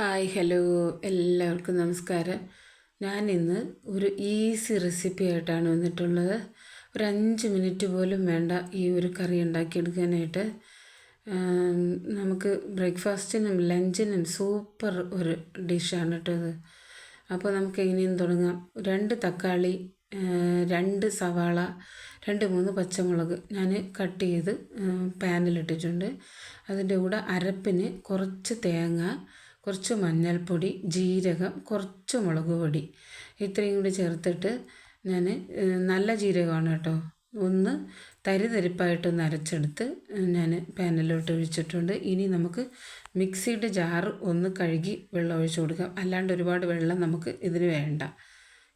Hi hello എല്ലാവർക്കും നമസ്കാരം. ഞാൻ ഇന്ന് ഒരു ഈസി റെസിപ്പി ആയിട്ടാണ് വന്നിട്ടുള്ളത്. ഒരു അഞ്ച് മിനിറ്റ് പോലും വേണ്ട ഈ ഒരു കറി ഉണ്ടാക്കിയെടുക്കാനായിട്ട്. നമുക്ക് ബ്രേക്ക്ഫാസ്റ്റിനും ലഞ്ചിനും സൂപ്പർ ഒരു ഡിഷാണ് കേട്ടോ ഇത്. അപ്പോൾ നമുക്ക് എങ്ങനെയും തുടങ്ങാം. രണ്ട് തക്കാളി രണ്ട് സവാള രണ്ട് മൂന്ന് പച്ചമുളക് ഞാൻ കട്ട് ചെയ്ത് പാനിലിട്ടിട്ടുണ്ട്. അതിന്റെ കൂടെ അരപ്പിന് കുറച്ച് തേങ്ങ കുറച്ച് മഞ്ഞൾപ്പൊടി ജീരകം കുറച്ച് മുളക് പൊടി. ഇത്രയും കൂടി ചേർത്തിട്ട് ഞാൻ നല്ല ജീരകമാണ് കേട്ടോ. ഒന്ന് തരിതരിപ്പായിട്ടൊന്ന് അരച്ചെടുത്ത് ഞാൻ പാനിലോട്ട് ഒഴിച്ചിട്ടുണ്ട്. ഇനി നമുക്ക് മിക്സിയുടെ ജാറ് ഒന്ന് കഴുകി വെള്ളം ഒഴിച്ച് കൊടുക്കാം. അല്ലാണ്ട് ഒരുപാട് വെള്ളം നമുക്ക് ഇതിന് വേണ്ട.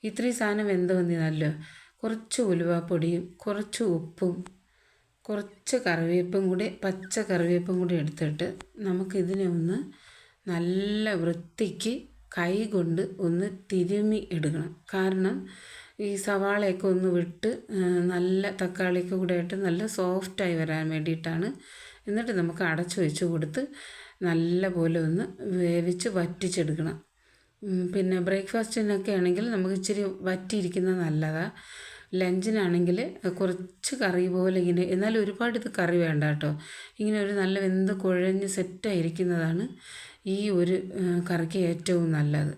ഇത്രയും സാധനം വെന്ത് വന്നിരുന്നല്ലോ. കുറച്ച് ഉലുവാപ്പൊടിയും കുറച്ച് ഉപ്പും കുറച്ച് കറിവേപ്പും കൂടി പച്ച കറിവേപ്പും കൂടി എടുത്തിട്ട് നമുക്കിതിനെ ഒന്ന് നല്ല വൃത്തിക്ക് കൈ കൊണ്ട് ഒന്ന് തിരുമ്മി എടുക്കണം. കാരണം ഈ സവാളയൊക്കെ ഒന്ന് വിട്ട് നല്ല തക്കാളിയൊക്കെ കൂടെ ഇട്ട് നല്ല സോഫ്റ്റായി വരാൻ വേണ്ടിയിട്ടാണ്. എന്നിട്ട് നമുക്ക് അടച്ചു വെച്ച് കൊടുത്ത് നല്ല പോലെ ഒന്ന് വേവിച്ച് വറ്റിച്ചെടുക്കണം. പിന്നെ ബ്രേക്ക്ഫാസ്റ്റിനൊക്കെ ആണെങ്കിൽ നമുക്ക് ഇച്ചിരി വറ്റിയിരിക്കുന്നത് നല്ലതാണ് ലഞ്ചിനാണെങ്കിൽ കുറച്ച് കറി പോലെ ഇങ്ങനെ എന്നാലും ഒരുപാട് ഇത് കറി വേണ്ട കേട്ടോ. ഇങ്ങനെ ഒരു നല്ല വെന്ത് കുഴഞ്ഞ് സെറ്റായിരിക്കുന്നതാണ് ഈ ഒരു കറിക്ക് ഏറ്റവും നല്ലത്.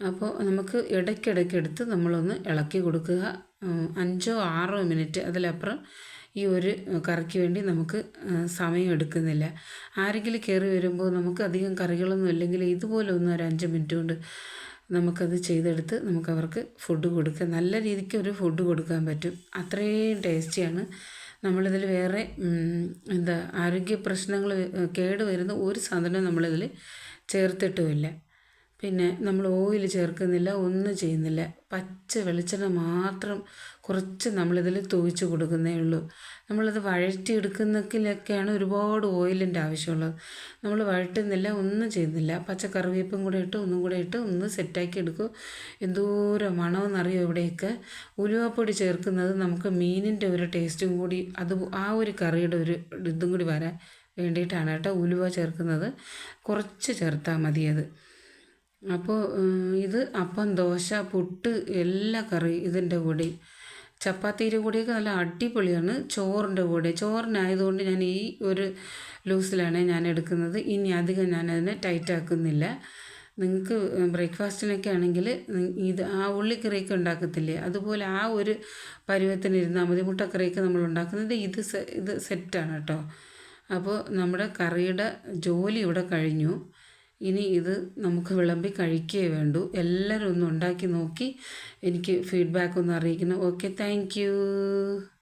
അപ്പോൾ നമുക്ക് ഇടയ്ക്കിടയ്ക്ക് എടുത്ത് നമ്മളൊന്ന് ഇളക്കി കൊടുക്കുക. അഞ്ചോ ആറോ മിനിറ്റ് അതിലപ്പുറം ഈ ഒരു കറിക്ക് വേണ്ടി നമുക്ക് സമയം എടുക്കുന്നില്ല. ആരെങ്കിലും കയറി വരുമ്പോൾ നമുക്ക് അധികം കറികളൊന്നും ഇല്ലെങ്കിൽ ഇതുപോലെ ഒന്ന് ഒരു അഞ്ച് മിനിറ്റ് കൊണ്ട് നമുക്കത് ചെയ്തെടുത്ത് നമുക്ക് അവർക്ക് ഫുഡ് കൊടുക്കുക. നല്ല രീതിക്ക് ഒരു ഫുഡ് കൊടുക്കാൻ പറ്റും. അത്രയും ടേസ്റ്റിയാണ് നമ്മളിതിൽ വേറെ എന്താ ആരോഗ്യ പ്രശ്നങ്ങൾ കേട് വരുന്ന ഒരു സാധനവും നമ്മളിതിൽ ചേർത്തിട്ടുമില്ല. പിന്നെ നമ്മൾ ഓയിൽ ചേർക്കുന്നില്ല ഒന്നും ചെയ്യുന്നില്ല. പച്ച വെളിച്ചെണ്ണ മാത്രം കുറച്ച് നമ്മളിതിൽ തൂവിച്ച് കൊടുക്കുന്നേ ഉള്ളൂ. നമ്മളത് വഴറ്റിയെടുക്കുന്നതിലൊക്കെയാണ് ഒരുപാട് ഓയിലിന്റെ ആവശ്യമുള്ളത്. നമ്മൾ വഴറ്റുന്നില്ല ഒന്നും ചെയ്യുന്നില്ല. പച്ച കറിവേപ്പും കൂടെ ഇട്ട് ഒന്നും കൂടെ ഇട്ട് ഒന്ന് സെറ്റാക്കി എടുക്കും. എന്തോരം മണമെന്നറിയോ ഇവിടെയൊക്കെ? ഉലുവപ്പൊടി ചേർക്കുന്നത് നമുക്ക് മീനിന്റെ ഒരു ടേസ്റ്റും കൂടി അത് ആ ഒരു കറിയുടെ ഒരു ഇതും കൂടി വരാൻ വേണ്ടിയിട്ടാണ് കേട്ടോ ഉലുവ ചേർക്കുന്നത്. കുറച്ച് ചേർത്താൽ മതി അത്. അപ്പോൾ ഇത് അപ്പം ദോശ പുട്ട് എല്ലാ കറി ഇതിന്റെ കൂടെ. ചപ്പാത്തിയുടെ കൂടെയൊക്കെ നല്ല അടിപൊളിയാണ് ചോറിന്റെ കൂടെ. ചോറിനായതുകൊണ്ട് ഞാൻ ഈ ഒരു ലൂസിലാണ് ഞാൻ എടുക്കുന്നത്. ഇനി അധികം ഞാൻ അതിനെ ടൈറ്റ് ആക്കുന്നില്ല നിങ്ങൾക്ക് ബ്രേക്ക്ഫാസ്റ്റിനൊക്കെ ആണെങ്കിൽ ഇത് ആ ഉള്ളിക്കറിയൊക്കെ ഉണ്ടാക്കത്തില്ലേ? അതുപോലെ ആ ഒരു പരുവത്തിന് ഇരുന്നാൽ മതി. മുട്ടക്കറിയൊക്കെ നമ്മൾ ഉണ്ടാക്കുന്നത് ഇത് ഇത് സെറ്റാണ് കേട്ടോ. അപ്പോൾ നമ്മുടെ കറിയുടെ ജോലി ഇവിടെ കഴിഞ്ഞു. ഇനി ഇത് നമുക്ക് വിളമ്പി കഴിക്കേ വേണ്ടൂ. എല്ലാവരും ഒന്ന് ഉണ്ടാക്കി നോക്കി എനിക്ക് ഫീഡ്ബാക്ക് ഒന്ന് അറിയിക്കണം. Okay thank